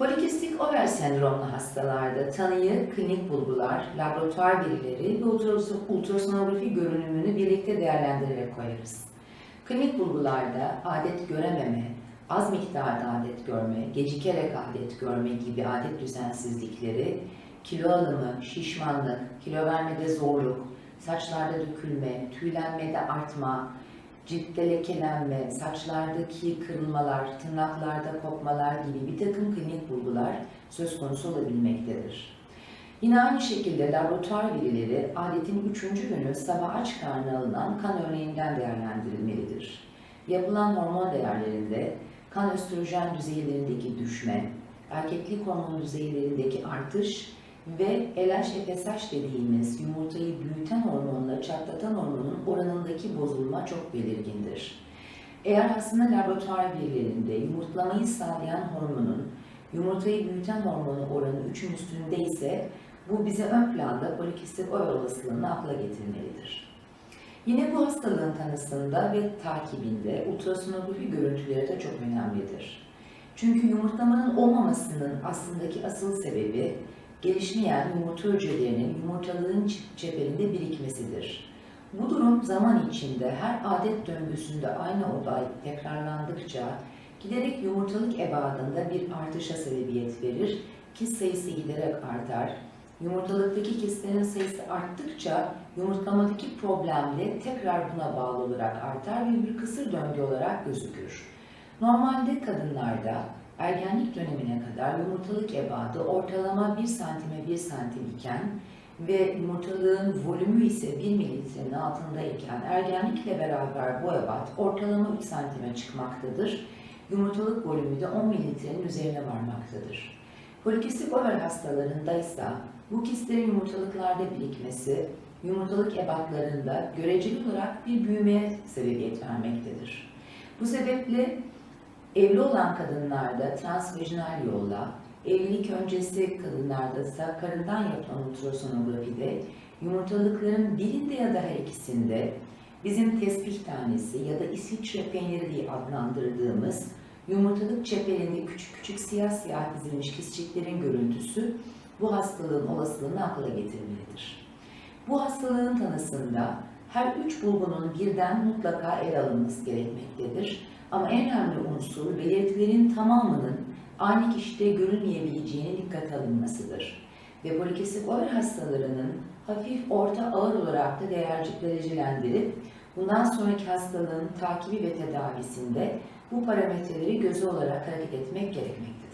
Polikistik over sendromlu hastalarda tanıyı, klinik bulgular, laboratuvar verileri ve ultras- ultrasonografi görünümünü birlikte değerlendirerek koyarız. Klinik bulgularda adet görememe, az miktarda adet görme, gecikerek adet görme gibi adet düzensizlikleri, kilo alımı, şişmanlık, kilo vermede zorluk, saçlarda dökülme, tüylenmede artma, ciltte lekelenme, saçlardaki kırılmalar, tırnaklarda kopmalar gibi bir takım klinik bulgular söz konusu olabilmektedir. Yine aynı şekilde laboratuvar verileri adetin üçüncü günü sabah aç karnına alınan kan örneğinden değerlendirilmelidir. Yapılan hormon değerlerinde kan östrojen düzeylerindeki düşme, erkeklik hormonu düzeylerindeki artış ve LH-FSH dediğimiz yumurtayı büyüten hormonla çatlatan hormonun oranındaki bozulma çok belirgindir. Eğer hastanın laboratuvar verilerinde yumurtlamayı sağlayan hormonun yumurtayı büyüten hormonu oranı 3'ün üstünde ise bu bize ön planda polikistik over olasılığını akla getirmelidir. Yine bu hastalığın tanısında ve takibinde ultrasonografi görüntüleri de çok önemlidir. Çünkü yumurtlamanın olmamasının aslındaki asıl sebebi gelişmeyen yumurta hücrelerinin yumurtalığın çeperinde birikmesidir. Bu durum zaman içinde her adet döngüsünde aynı olay tekrarlandıkça giderek yumurtalık ebadında bir artışa sebebiyet verir. Kist sayısı giderek artar. Yumurtalıktaki kistlerin sayısı arttıkça yumurtlamadaki problem de tekrar buna bağlı olarak artar ve bir kısır döngü olarak gözükür. Normalde kadınlarda ergenlik dönemine kadar yumurtalık ebadı ortalama 1 santime 1 santim iken ve yumurtalığın volümü ise 1 mililitrenin altındayken ergenlikle beraber bu ebat ortalama 3 santime çıkmaktadır. Yumurtalık volümü de 10 mililitrenin üzerine varmaktadır. Polikistik over hastalarında ise bu kistlerin yumurtalıklarda birikmesi, yumurtalık ebatlarında göreceli olarak bir büyümeye sebebiyet vermektedir. Bu sebeple evli olan kadınlarda transvajinal yolla, evlilik öncesi kadınlarda ise karından yapılan ultrasonografide yumurtalıkların birinde ya da her ikisinde bizim tespih tanesi ya da İsviçre peyniri diye adlandırdığımız yumurtalık çeperinde küçük küçük siyah siyah dizilmiş kistçiklerin görüntüsü bu hastalığın olasılığını akla getirmelidir. Bu hastalığın tanısında her üç bulgunun birden mutlaka el alınması gerekmektedir. Ama en önemli unsur belirtilerin tamamının aynı kişide görülmeyebileceğine dikkat alınmasıdır. Ve polikistik over hastalarının hafif, orta, ağır olarak da derecelendirip bundan sonraki hastalığın takibi ve tedavisinde bu parametreleri göze olarak hareket etmek gerekmektedir.